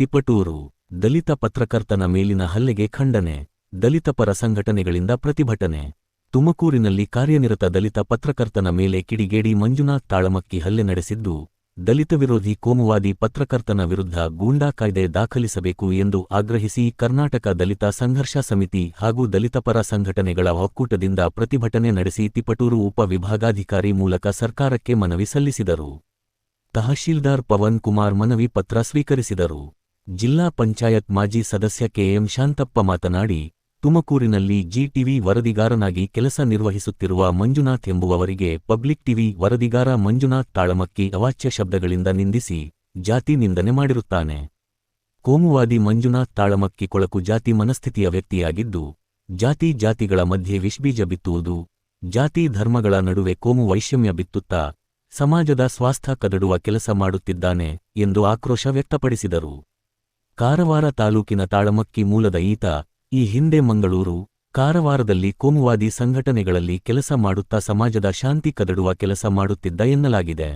ತಿಪಟೂರು, ದಲಿತ ಪತ್ರಕರ್ತನ ಮೇಲಿನ ಹಲ್ಲೆಗೆ ಖಂಡನೆ ದಲಿತ ಪರ ಸಂಘಟನೆಗಳಿಂದ ಪ್ರತಿಭಟನೆ. ತುಮಕೂರಿನಲ್ಲಿ ಕಾರ್ಯನಿರತ ದಲಿತ ಪತ್ರಕರ್ತನ ಮೇಲೆ ಕಿಡಿಗೇಡಿ ಮಂಜುನಾಥ್ ತಾಳಮಕ್ಕಿ ಹಲ್ಲೆ ನಡೆಸಿದ್ದು, ದಲಿತ ವಿರೋಧಿ ಕೋಮುವಾದಿ ಪತ್ರಕರ್ತನ ವಿರುದ್ಧ ಗೂಂಡಾ ಕಾಯ್ದೆ ದಾಖಲಿಸಬೇಕು ಎಂದು ಆಗ್ರಹಿಸಿ ಕರ್ನಾಟಕ ದಲಿತ ಸಂಘರ್ಷ ಸಮಿತಿ ಹಾಗೂ ದಲಿತಪರ ಸಂಘಟನೆಗಳ ಒಕ್ಕೂಟದಿಂದ ಪ್ರತಿಭಟನೆ ನಡೆಸಿ ತಿಪಟೂರು ಉಪವಿಭಾಗಾಧಿಕಾರಿ ಮೂಲಕ ಸರ್ಕಾರಕ್ಕೆ ಮನವಿ ಸಲ್ಲಿಸಿದರು. ತಹಶೀಲ್ದಾರ್ ಪವನ್ ಕುಮಾರ್ ಮನವಿ ಪತ್ರ ಸ್ವೀಕರಿಸಿದರು. ಜಿಲ್ಲಾ ಪಂಚಾಯತ್ ಮಾಜಿ ಸದಸ್ಯ ಕೆಎಂ ಶಾಂತಪ್ಪ ಮಾತನಾಡಿ, ತುಮಕೂರಿನಲ್ಲಿ ಜಿಟಿವಿ ವರದಿಗಾರನಾಗಿ ಕೆಲಸ ನಿರ್ವಹಿಸುತ್ತಿರುವ ಮಂಜುನಾಥ್ ಎಂಬುವವರಿಗೆ ಪಬ್ಲಿಕ್ ಟಿವಿ ವರದಿಗಾರ ಮಂಜುನಾಥ್ ತಾಳಮಕ್ಕಿ ಅವಾಚ್ಯ ಶಬ್ದಗಳಿಂದ ನಿಂದಿಸಿ ಜಾತಿ ನಿಂದನೆ ಮಾಡಿರುತ್ತಾನೆ. ಕೋಮುವಾದಿ ಮಂಜುನಾಥ್ ತಾಳಮಕ್ಕಿ ಕೊಳಕು ಜಾತಿ ಮನಸ್ಥಿತಿಯ ವ್ಯಕ್ತಿಯಾಗಿದ್ದು, ಜಾತಿ ಜಾತಿಗಳ ಮಧ್ಯೆ ವಿಷ್ಬೀಜ ಬಿತ್ತುವುದು, ಜಾತಿ ಧರ್ಮಗಳ ನಡುವೆ ಕೋಮು ವೈಷಮ್ಯ ಬಿತ್ತುತ್ತಾ ಸಮಾಜದ ಸ್ವಾಸ್ಥ್ಯ ಕದಡುವ ಕೆಲಸ ಮಾಡುತ್ತಿದ್ದಾನೆ ಎಂದು ಆಕ್ರೋಶ ವ್ಯಕ್ತಪಡಿಸಿದರು. ಕಾರವಾರ ತಾಲೂಕಿನ ತಾಳಮಕ್ಕಿ ಮೂಲದ ಈತ ಈ ಹಿಂದೆ ಮಂಗಳೂರು, ಕಾರವಾರದಲ್ಲಿ ಕೋಮುವಾದಿ ಸಂಘಟನೆಗಳಲ್ಲಿ ಕೆಲಸ ಮಾಡುತ್ತಾ ಸಮಾಜದ ಶಾಂತಿ ಕದಡುವ ಕೆಲಸ ಮಾಡುತ್ತಿದ್ದ ಎನ್ನಲಾಗಿದೆ.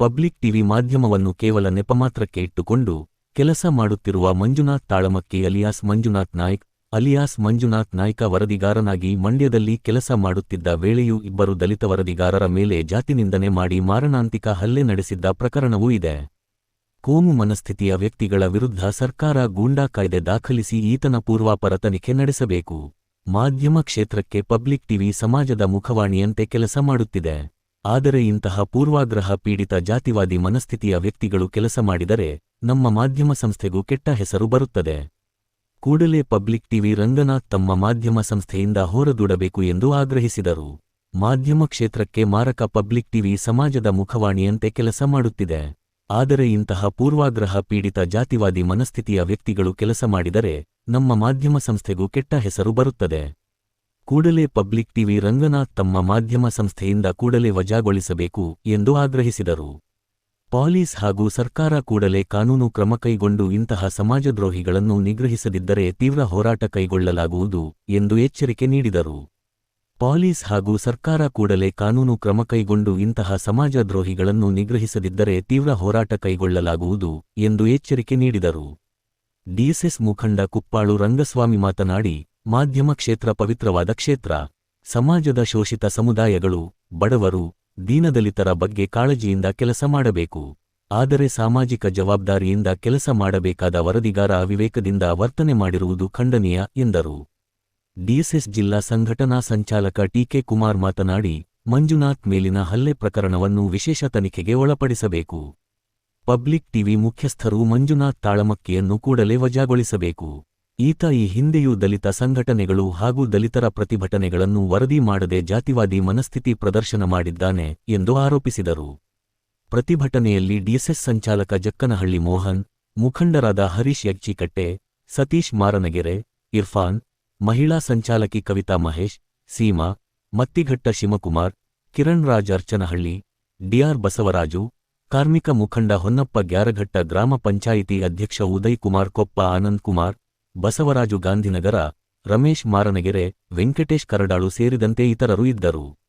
ಪಬ್ಲಿಕ್ ಟಿವಿ ಮಾಧ್ಯಮವನ್ನು ಕೇವಲ ನೆಪಮಾತ್ರಕ್ಕೆ ಇಟ್ಟುಕೊಂಡು ಕೆಲಸ ಮಾಡುತ್ತಿರುವ ಮಂಜುನಾಥ್ ತಾಳಮಕ್ಕಿ ಅಲಿಯಾಸ್ ಮಂಜುನಾಥ್ ನಾಯ್ಕ್, ಅಲಿಯಾಸ್ ಮಂಜುನಾಥ್ ನಾಯ್ಕ ವರದಿಗಾರನಾಗಿ ಮಂಡ್ಯದಲ್ಲಿ ಕೆಲಸ ಮಾಡುತ್ತಿದ್ದ ವೇಳೆಯೂ ಇಬ್ಬರು ದಲಿತ ವರದಿಗಾರರ ಮೇಲೆ ಜಾತಿನಿಂದನೆ ಮಾಡಿ ಮಾರಣಾಂತಿಕ ಹಲ್ಲೆ ನಡೆಸಿದ್ದ ಪ್ರಕರಣವೂ ಇದೆ. ಕೋಮು ಮನಸ್ಥಿತಿಯ ವ್ಯಕ್ತಿಗಳ ವಿರುದ್ಧ ಸರ್ಕಾರ ಗೂಂಡಾ ಕಾಯ್ದೆ ದಾಖಲಿಸಿ ಈತನ ಪೂರ್ವಾಪರ ತನಿಖೆ ನಡೆಸಬೇಕು. ಮಾಧ್ಯಮ ಕ್ಷೇತ್ರಕ್ಕೆ ಪಬ್ಲಿಕ್ ಟಿವಿ ಸಮಾಜದ ಮುಖವಾಣಿಯಂತೆ ಕೆಲಸ ಮಾಡುತ್ತಿದೆ. ಆದರೆ ಇಂತಹ ಪೂರ್ವಾಗ್ರಹ ಪೀಡಿತ ಜಾತಿವಾದಿ ಮನಸ್ಥಿತಿಯ ವ್ಯಕ್ತಿಗಳು ಕೆಲಸ ಮಾಡಿದರೆ ನಮ್ಮ ಮಾಧ್ಯಮ ಸಂಸ್ಥೆಗೂ ಕೆಟ್ಟ ಹೆಸರು ಬರುತ್ತದೆ. ಕೂಡಲೇ ಪಬ್ಲಿಕ್ ಟಿವಿ ರಂಗನಾಥ್ ತಮ್ಮ ಮಾಧ್ಯಮ ಸಂಸ್ಥೆಯಿಂದ ಹೊರದೂಡಬೇಕು ಎಂದು ಆಗ್ರಹಿಸಿದರು. ಮಾಧ್ಯಮ ಕ್ಷೇತ್ರಕ್ಕೆ ಮಾರಕ ಪಬ್ಲಿಕ್ ಟಿವಿ ಸಮಾಜದ ಮುಖವಾಣಿಯಂತೆ ಕೆಲಸ ಮಾಡುತ್ತಿದೆ. ಆದರೆ ಇಂತಹ ಪೂರ್ವಾಗ್ರಹ ಪೀಡಿತ ಜಾತಿವಾದಿ ಮನಸ್ಥಿತಿಯ ವ್ಯಕ್ತಿಗಳು ಕೆಲಸ ಮಾಡಿದರೆ ನಮ್ಮ ಮಾಧ್ಯಮ ಸಂಸ್ಥೆಗೂ ಕೆಟ್ಟ ಹೆಸರು ಬರುತ್ತದೆ. ಕೂಡಲೇ ಪಬ್ಲಿಕ್ ಟಿವಿ ರಂಗನಾಥ್ ತಮ್ಮ ಮಾಧ್ಯಮ ಸಂಸ್ಥೆಯಿಂದ ಕೂಡಲೇ ವಜಾಗೊಳಿಸಬೇಕು ಎಂದು ಆಗ್ರಹಿಸಿದರು. ಪಾಲೀಸ್ ಹಾಗೂ ಸರ್ಕಾರ ಕೂಡಲೇ ಕಾನೂನು ಕ್ರಮ ಕೈಗೊಂಡು ಇಂತಹ ಸಮಾಜದ್ರೋಹಿಗಳನ್ನು ನಿಗ್ರಹಿಸದಿದ್ದರೆ ತೀವ್ರ ಹೋರಾಟ ಕೈಗೊಳ್ಳಲಾಗುವುದು ಎಂದು ಎಚ್ಚರಿಕೆ ನೀಡಿದರು. ಪಾಲೀಸ್ ಹಾಗೂ ಸರ್ಕಾರ ಕೂಡಲೇ ಕಾನೂನು ಕ್ರಮ ಕೈಗೊಂಡು ಇಂತಹ ಸಮಾಜದ್ರೋಹಿಗಳನ್ನು ನಿಗ್ರಹಿಸದಿದ್ದರೆ ತೀವ್ರ ಹೋರಾಟ ಕೈಗೊಳ್ಳಲಾಗುವುದು ಎಂದು ಎಚ್ಚರಿಕೆ ನೀಡಿದರು. ಡಿಎಸ್ಎಸ್ ಮುಖಂಡ ಕುಪ್ಪಾಳು ರಂಗಸ್ವಾಮಿ ಮಾತನಾಡಿ, ಮಾಧ್ಯಮ ಕ್ಷೇತ್ರ ಪವಿತ್ರವಾದ ಕ್ಷೇತ್ರ. ಸಮಾಜದ ಶೋಷಿತ ಸಮುದಾಯಗಳು, ಬಡವರು, ದೀನದಲಿತರ ಬಗ್ಗೆ ಕಾಳಜಿಯಿಂದ ಕೆಲಸ ಮಾಡಬೇಕು. ಆದರೆ ಸಾಮಾಜಿಕ ಜವಾಬ್ದಾರಿಯಿಂದ ಕೆಲಸ ಮಾಡಬೇಕಾದ ವರದಿಗಾರ ಅವಿವೇಕದಿಂದ ವರ್ತನೆ ಮಾಡಿರುವುದು ಖಂಡನೀಯ, ಎಂದರು. ಡಿಎಸ್ಎಸ್ ಜಿಲ್ಲಾ ಸಂಘಟನಾ ಸಂಚಾಲಕ ಟಿಕೆ ಕುಮಾರ್ ಮಾತನಾಡಿ, ಮಂಜುನಾಥ್ ಮೇಲಿನ ಹಲ್ಲೆ ಪ್ರಕರಣವನ್ನು ವಿಶೇಷ ತನಿಖೆಗೆ ಒಳಪಡಿಸಬೇಕು. ಪಬ್ಲಿಕ್ ಟಿವಿ ಮುಖ್ಯಸ್ಥರು ಮಂಜುನಾಥ್ ತಾಳಮಕ್ಕಿಯನ್ನು ಕೂಡಲೇ ವಜಾಗೊಳಿಸಬೇಕು. ಈತ ಈ ಹಿಂದೆಯೂ ದಲಿತ ಸಂಘಟನೆಗಳು ಹಾಗೂ ದಲಿತರ ಪ್ರತಿಭಟನೆಗಳನ್ನು ವರದಿ ಮಾಡದೆ ಜಾತಿವಾದಿ ಮನಸ್ಥಿತಿ ಪ್ರದರ್ಶನ ಮಾಡಿದ್ದಾನೆ ಎಂದು ಆರೋಪಿಸಿದರು. ಪ್ರತಿಭಟನೆಯಲ್ಲಿ ಡಿಎಸ್ಎಸ್ ಸಂಚಾಲಕ ಜಕ್ಕನಹಳ್ಳಿ ಮೋಹನ್, ಮುಖಂಡರಾದ ಹರೀಶ್ ಯಗ್ಚಿಕಟ್ಟೆ, ಸತೀಶ್ ಮಾರನಗೆರೆ, ಇರ್ಫಾನ್ ಮಹಿಳಾ ಸಂಚಾಲಕಿ ಕವಿತಾ ಮಹೇಶ್, ಸೀಮಾ, ಮತ್ತಿಘಟ್ಟ ಶಿವಕುಮಾರ್, ಕಿರಣ್ ರಾಜ್ ಅರ್ಚನಹಳ್ಳಿ, ಡಿಆರ್ ಬಸವರಾಜು, ಕಾರ್ಮಿಕ ಮುಖಂಡ ಹೊನ್ನಪ್ಪ ಗ್ಯಾರಘಟ್ಟ ಗ್ರಾಮ ಪಂಚಾಯಿತಿ ಅಧ್ಯಕ್ಷ ಉದಯ್ ಕುಮಾರ್ ಕೊಪ್ಪ ಆನಂದ್ ಕುಮಾರ್, ಬಸವರಾಜು ಗಾಂಧಿನಗರ, ರಮೇಶ್ ಮಾರನಗೆರೆ, ವೆಂಕಟೇಶ್ ಕರಡಾಳು ಸೇರಿದಂತೆ ಇತರರು ಇದ್ದರು.